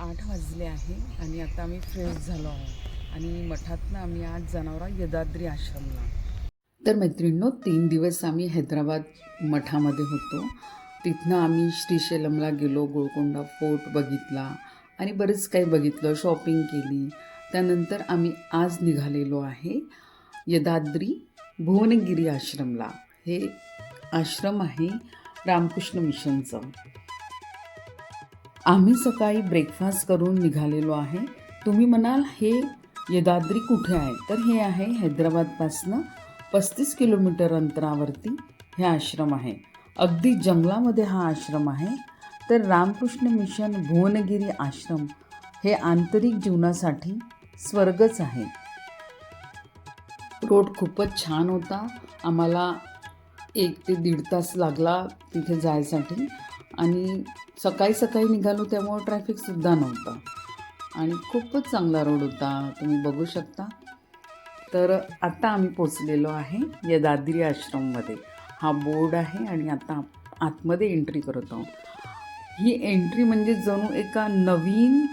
आठ वाजले आहे आणि आता आम्ही फ्रेश झालो आहोत. आणि मठातनं आम्ही आज जनावरा यदाद्री आश्रमला. तर मैत्रिणींनो तीन दिवस आम्ही हैदराबाद मठामध्ये होतो. तिथनं आम्ही श्रीशैलमला गेलो गोळकोंडा फोर्ट बघितला आणि बरंच काही बघितलं शॉपिंग केली. त्यानंतर आम्ही आज निघालेलो आहे यदाद्री भुवनगिरी आश्रमला. हे आश्रम आहे रामकृष्ण मिशनचं. आम्ही सकाळी ब्रेकफास्ट करून निघालेलो आहे. तुम्ही म्हणाल हे यदाद्री कुठे आहे? तर हे आहे हैदराबादपासनं पस्तीस किलोमीटर अंतरावरती हे आश्रम आहे. अगदी जंगलामध्ये हा आश्रम आहे. तर रामकृष्ण मिशन भुवनगिरी आश्रम हे आंतरिक जीवनासाठी स्वर्गच आहे. रोड खूपच छान होता. आम्हाला एक ते दीड तास लागला तिथे जायसाठी. आणि सकाळी सकाळी निघालो त्यामुळं ट्रॅफिकसुद्धा नव्हतं. आणि खूपच चांगला रोड होता. तुम्ही बघू शकता. तर आत्ता आम्ही पोचलेलो आहे यदाद्री आश्रममध्ये. हा बोर्ड आहे आणि आता आतमध्ये एंट्री करत आहोत. ही एंट्री म्हणजे जणू एका नवीन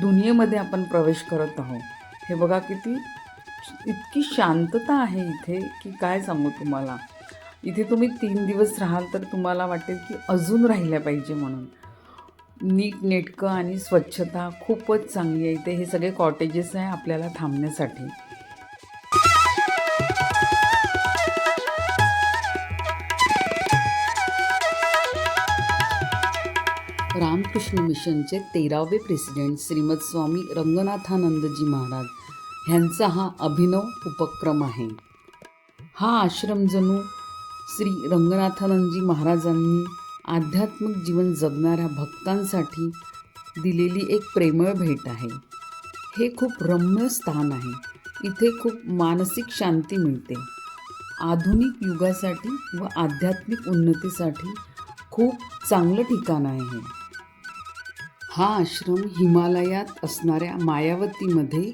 दुनियेमध्ये आपण प्रवेश करत आहोत. हे बघा किती इतकी शांतता आहे इथे की काय सांगू तुम्हाला. इथे तुम्ही तीन दिवस राहाल तर तुम्हाला वाटेल की अजून राहिल्या पाहिजे म्हणून. नीट नेटकं आणि स्वच्छता खूपच चांगली आहे. इथे हे सगळे कॉटेजेस आहे आपल्याला थांबण्यासाठी. रामकृष्ण मिशनचे तेरावे प्रेसिडेंट श्रीमद स्वामी रंगनाथानंदजी महाराज ह्यांचा हा अभिनव उपक्रम आहे. हा आश्रम जणू श्री रंगनाथानंदजी महाराजांनी आध्यात्मिक जीवन जगणाऱ्या भक्तांसाठी दिलेली एक प्रेमळ भेट आहे. हे खूप रम्य स्थान आहे. इथे खूप मानसिक शांती मिळते. आधुनिक युगासाठी व आध्यात्मिक उन्नतीसाठी खूप चांगलं ठिकाण आहे. हे हा आश्रम हिमालयात असणाऱ्या मायावतीमध्ये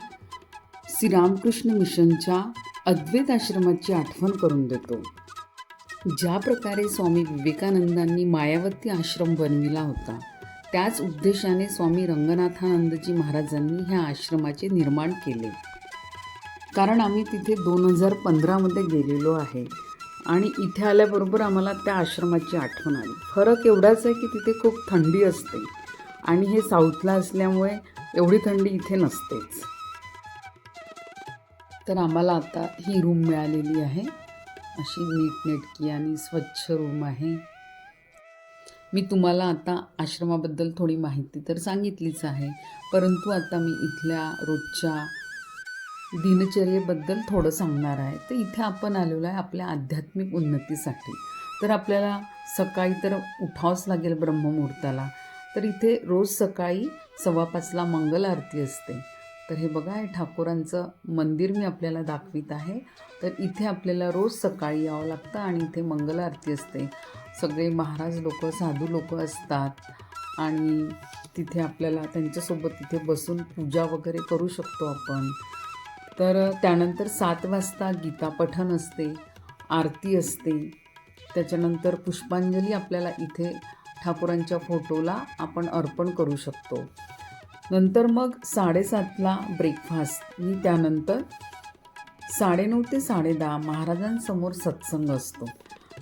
श्रीरामकृष्ण मिशनच्या अद्वैत आश्रमाची आठवण करून देतो. ज्या प्रकारे स्वामी विवेकानंदांनी मायावती आश्रम बनविला होता त्याच उद्देशाने स्वामी रंगनाथानंदजी महाराजांनी ह्या आश्रमाचे निर्माण केले. कारण आम्ही तिथे दोन हजार पंधरामध्ये गेलेलो आहे आणि इथे आल्याबरोबर आम्हाला त्या आश्रमाची आठवण आली. फरक एवढाच आहे की तिथे खूप थंडी असते आणि हे साऊथला असल्यामुळे एवढी थंडी इथे नसतेच. तर आम्हाला आता ही रूम मिळालेली आहे. अशी नीटनेटकी आणि स्वच्छ रूम आहे. मी तुम्हाला आता आश्रमाबद्दल थोडी माहिती तर सांगितलीच आहे. परंतु आता मी इथल्या रोजच्या दिनचर्येबद्दल थोडं सांगणार आहे. तर इथे आपण आलेलो आहे आपल्या आध्यात्मिक उन्नतीसाठी. तर आपल्याला सकाळी तर उठावंच लागेल ब्रह्ममुहूर्ताला. तर इथे रोज सकाळी सव्वा पाचला मंगल आरती असते. तर हे बघा हे ठाकूरांचं मंदिर मी आपल्याला दाखवित आहे. तर इथे आपल्याला रोज सकाळी यावं लागतं आणि इथे मंगल आरती असते. सगळे महाराज लोक साधू लोक असतात आणि तिथे आपल्याला त्यांच्यासोबत तिथे बसून पूजा वगैरे करू शकतो आपण. तर त्यानंतर सात वाजता गीता पठण असते आरती असते. त्याच्यानंतर पुष्पांजली आपल्याला इथे ठाकूरांच्या फोटोला आपण अर्पण करू शकतो. नंतर मग साडेसातला ब्रेकफास्ट आणि त्यानंतर साडेनऊ ते साडेदहा महाराजांसमोर सत्संग असतो.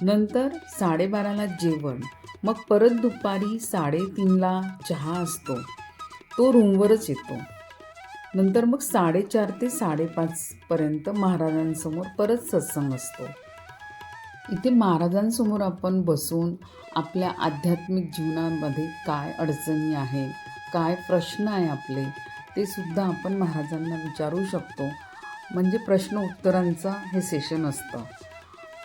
नंतर साडेबाराला जेवण. मग परत दुपारी साडेतीनला चहा असतो. तो रूमवरच येतो. नंतर मग साडेचार ते साडेपाचपर्यंत महाराजांसमोर परत सत्संग असतो. इथे महाराजांसमोर आपण बसून आपल्या आध्यात्मिक जीवनामध्ये काय अडचणी आहे काय प्रश्न आहे आपले ते सुद्धा आपण महाराजांना विचारू शकतो. म्हणजे प्रश्न उत्तरांचा हे सेशन असतं.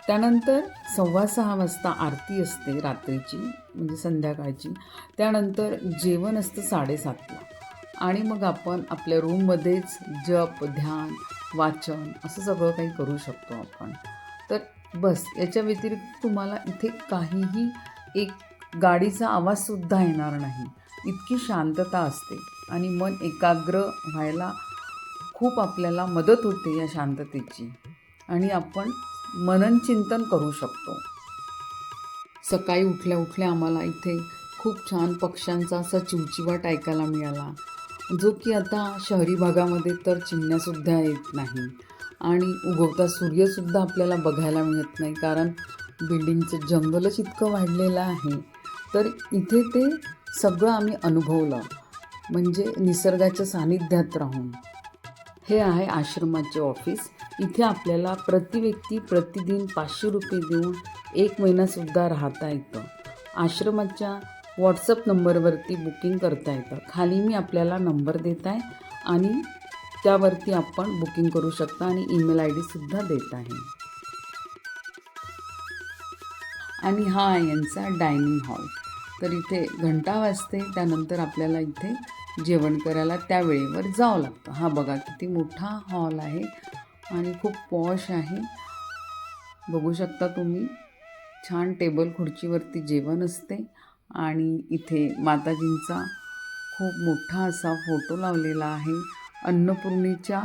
त्यानंतर सव्वा सहा वाजता आरती असते रात्रीची म्हणजे संध्याकाळची. त्यानंतर जेवण असतं साडेसातला. आणि मग आपण आपल्या रूममध्येच जप ध्यान वाचन असं सगळं काही करू शकतो आपण. तर बस याच्या व्यतिरिक्त तुम्हाला इथे काहीही एक गाडीचा आवाजसुद्धा येणार नाही. इतकी शांतता असते आणि मन एकाग्र व्हायला खूप आपल्याला मदत होते या शांततेची. आणि आपण मनन चिंतन करू शकतो. सकाळी उठल्या उठल्या आम्हाला इथे खूप छान पक्ष्यांचा असा चिवचिवाट ऐकायला मिळाला जो की आता शहरी भागामध्ये तर चिमण्यासुद्धा येत नाही आणि उगवता सूर्यसुद्धा आपल्याला बघायला मिळत नाही कारण बिल्डिंगचं जंगलच इतकं वाढलेलं आहे. तर इथे ते सगळं आम्ही अनुभवलं. म्हणजे निसर्गाच्या सानिध्यात राहून. हे आहे आश्रमाचे ऑफिस. इथे आपल्याला प्रति व्यक्ती प्रतिदिन पाचशे रुपये देऊन एक महिनासुद्धा राहता येतं. आश्रमाच्या व्हॉट्सअप नंबरवरती बुकिंग करता येतं. खाली मी आपल्याला नंबर देत आहे आणि त्यावरती आपण बुकिंग करू शकता आणि ईमेल आय डीसुद्धा देत आहे. आणि हा यांचा डायनिंग हॉल. तर इथे घंटा वाजते त्यानंतर आपल्याला इथे जेवण करायला त्या वेळेवर जावं लागतं. हा बघा किती मोठा हॉल आहे आणि खूप पॉश आहे. बघू शकता तुम्ही छान टेबल खुर्चीवरती जेवण असते आणि इथे माताजींचा खूप मोठा असा फोटो लावलेला आहे. अन्नपूर्णेच्या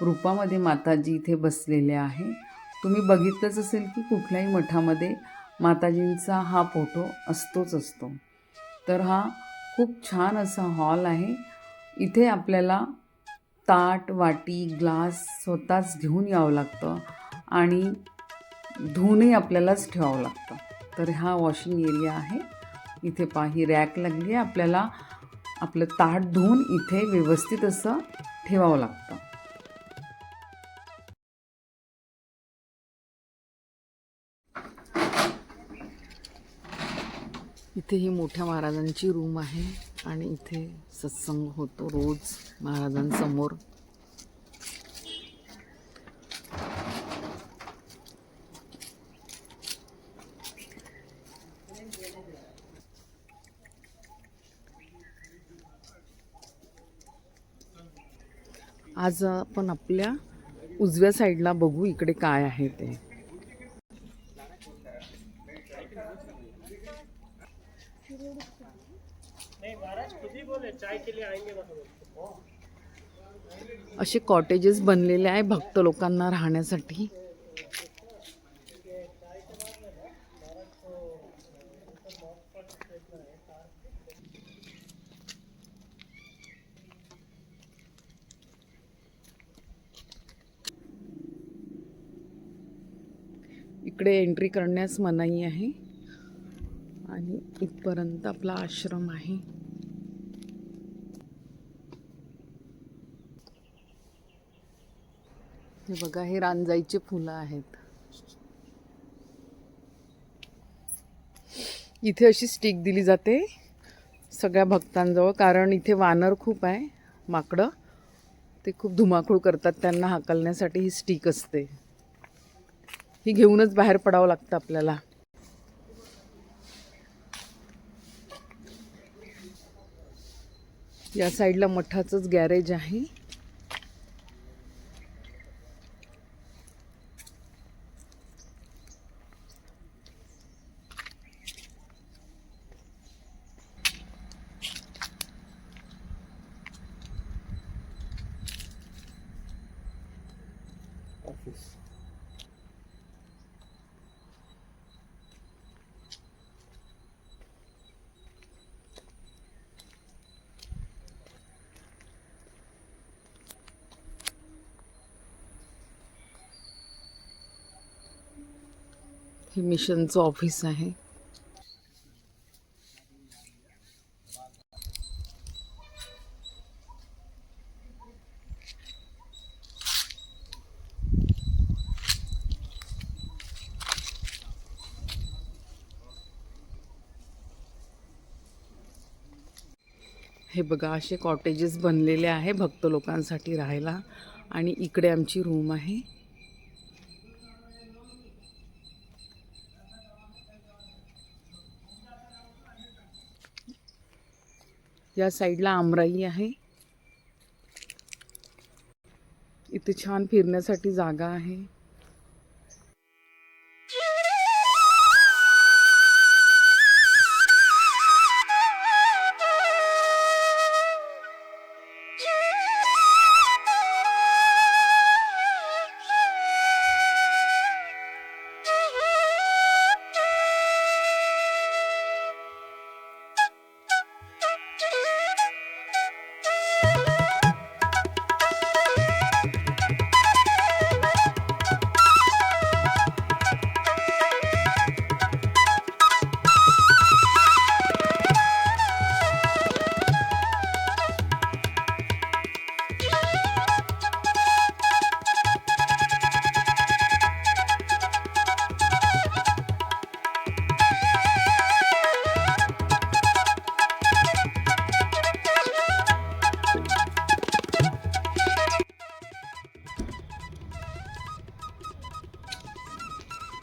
रूपामध्ये माताजी इथे बसलेले आहे. तुम्ही बघितलंच असेल की कुठल्याही मठामध्ये माताजींचा हा फोटो असतोच असतो. तर हा खूप छान असा हॉल आहे. इथे आपल्याला ताट वाटी ग्लास स्वतःच घेऊन यावं लागतं आणि धुवूनही आपल्यालाच ठेवावं लागतं. तर हा वॉशिंग एरिया आहे. इथे पाही रॅक लागली आहे. आपल्याला आपलं ताट धुवून इथे व्यवस्थित असं ठेवावं लागतं. इथे ही मोठ्या महाराजांची रूम आहे आणि इथे सत्संग होतो रोज महाराजांसमोर. आज आपण आपल्या उजव्या साईडला बघू इकडे काय आहे ते. असे कॉटेजेस बनलेले आहे भक्त लोकांना राहण्यासाठी. इकडे एंट्री करण्यास मनाई आहे. आणि इथपर्यंत आपला आश्रम आहे. हे बघा हे रांजाईचे फुलं आहेत. इथे अशी स्टिक दिली जाते सगळ्या भक्तांजवळ कारण इथे वानर खूप आहे माकडं. ते खूप धुमाकूळ करतात त्यांना हाकलण्यासाठी ही स्टिक असते. ही घेऊनच बाहेर पडावं लागतं आपल्याला. या साईडला मठाचंच गॅरेज आहे. हे मिशनचं ऑफिस आहे. हे बघा असे कॉटेजेस बनलेले आहे भक्त लोकांसाठी राहायला. आणि इकडे आमची रूम आहे. या साईडला आमराई आहे. इथे छान फिरण्यासाठी जागा आहे.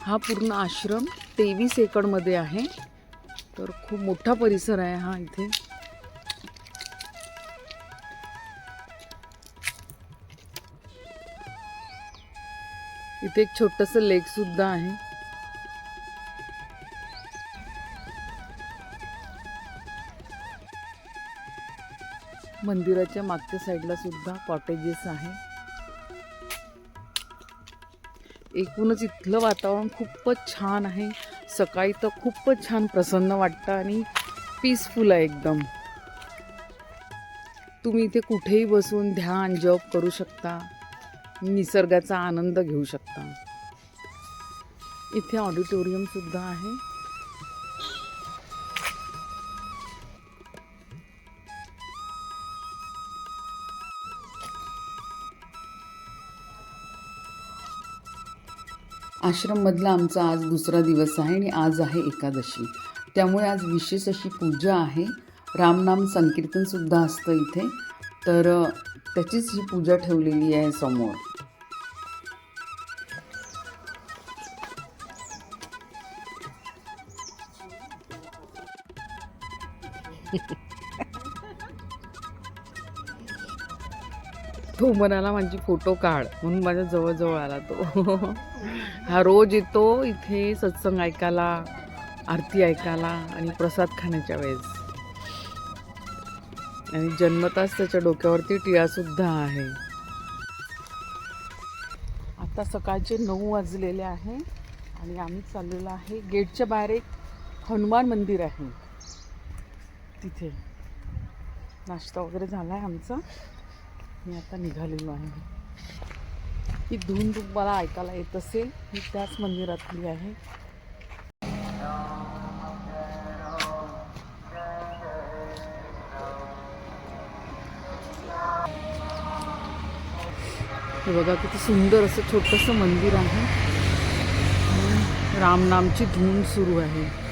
हा पूर्ण आश्रम तेवीस एकरमध्ये आहे. तर खूप मोठा परिसर आहे हा इथे. इथे एक छोटंसं लेक सुद्धा आहे. मंदिराच्या मागच्या साईडला सुद्धा कॉटेजेस आहे. एकूणच इथलं वातावरण खूपच छान आहे. सकाळी तर खूपच छान प्रसन्न वाटतं आणि पीसफुल आहे एकदम. तुम्ही इथे कुठेही बसून ध्यान जप करू शकता. निसर्गाचा आनंद घेऊ शकता. इथे ऑडिटोरियमसुद्धा आहे. आश्रममधला आमचा आज दुसरा दिवस आहे आणि आज आहे एकादशी. त्यामुळे आज विशेष अशी पूजा आहे. रामनाम संकीर्तनसुद्धा असतं इथे. तर त्याचीच ही पूजा ठेवलेली आहे समोर. तो म्हणाला माझी फोटो काढ म्हणून माझ्या जवळजवळ आला तो. हा रोज येतो इथे सत्संग ऐकायला आरती ऐकायला आणि प्रसाद खाण्याच्या वेळेस. आणि जन्मताच त्याच्या डोक्यावरती टिळासुद्धा आहे. आता सकाळचे नऊ वाजलेले आहे आणि आम्ही चाललेलो आहे. गेटच्या बाहेर एक हनुमान मंदिर आहे. तिथे नाश्ता वगैरे झाला आहे आमचा. मी आता निघालेलो आहे. ही धून तुम्हाला ऐकायला येत असेल, ही त्याच मंदिरातली आहे. बघा, किती सुंदर असं छोटंसं मंदिर आहे. रामनामची धून सुरू आहे.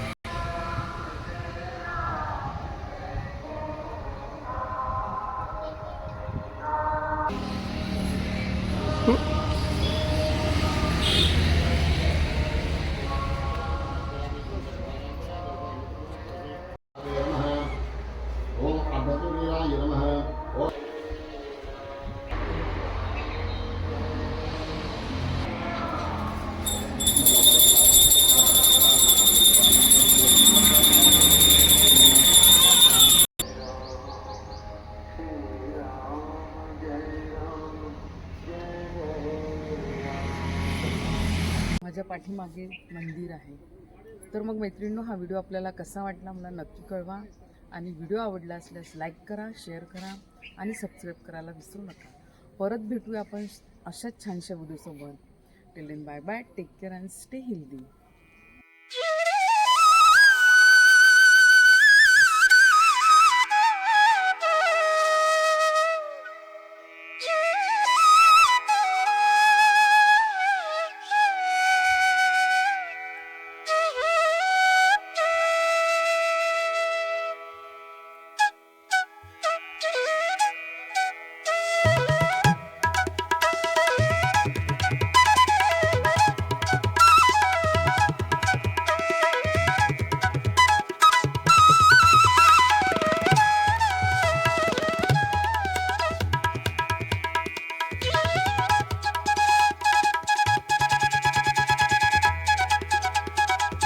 पाठीमागे मंदिर आहे. तर मग मैत्रिणींनो हा व्हिडिओ आपल्याला कसा वाटला मला नक्की कळवा. आणि व्हिडिओ आवडला असल्यास लाईक करा शेअर करा आणि सबस्क्राईब करायला विसरू नका. परत भेटूया आपण अशाच छानशा व्हिडिओसोबत. Till bye bye take care and stay healthy.